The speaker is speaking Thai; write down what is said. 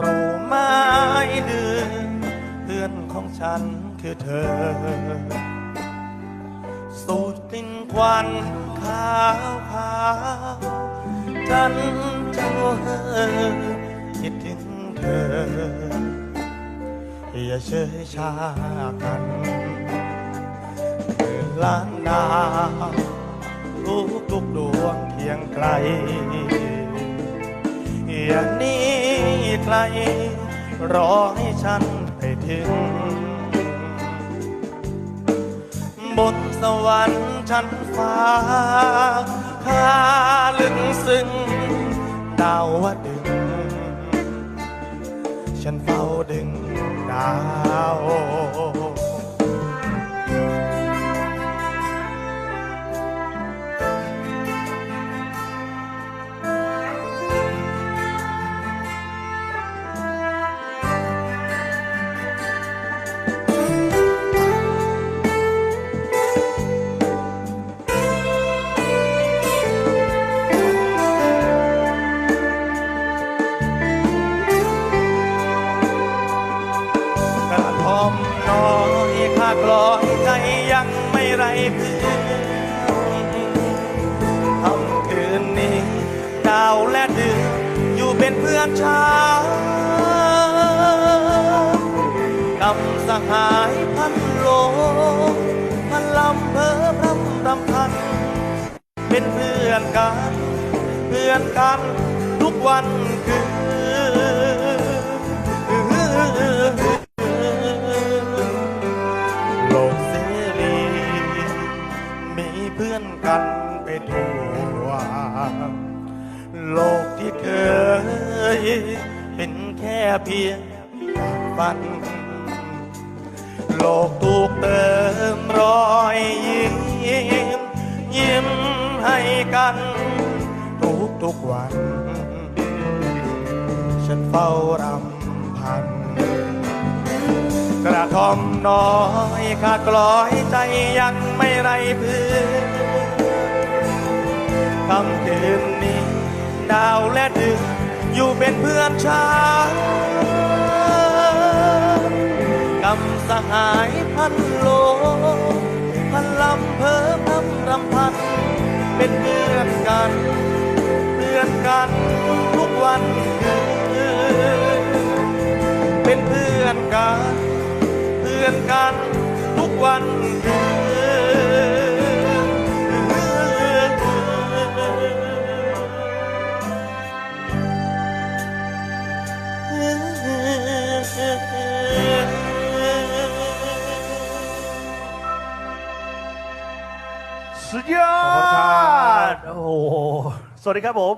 รู้ไหมเดือนเพื่อนของฉันคือเธอ สูดกลิ่นควันขาวขาวฉันจะคิดถึงเธอ อย่าเชยชากันเมื่อล้านดาวทุกทุกๆดวงเคียงไกลอย่านี้ ไกล รอให้ฉันไปถึง บนสวรรค์ชั้นฟ้าค่าลึกซึ้งดาวว่าดึง ฉันเฝ้าดึงดาว เพื่อนทำคืนนี้ดาวและเดือนอยู่เป็นเพื่อนฉันกำสหายพันโลพันลำเพอพรำรำพัน เป็นเพื่อนกัน เพื่อนกันทุกวัน เพื่อนกันไปทั่วโลกที่เคยเป็นแค่เพียงฝัน โลกถูกเติมรอยยิ้ม ยิ้มให้กัน ทุกทุกๆวัน ฉันเฝ้ารำพัน ระทอมน้อยข้ากลอยใจยังไม่ไรเพื่อนคำคืนนี้ ดาวและดือนอยู่เป็นเพื่อนฉันกำสหายพันโล พันลำเพอพำรำพัน เป็นเพื่อนกัน เพื่อนกันทุกวันคืนเป็นเพื่อนกัน อนกันทุกวันคืนสุดยอด โอ้โห สวัสดีครับผม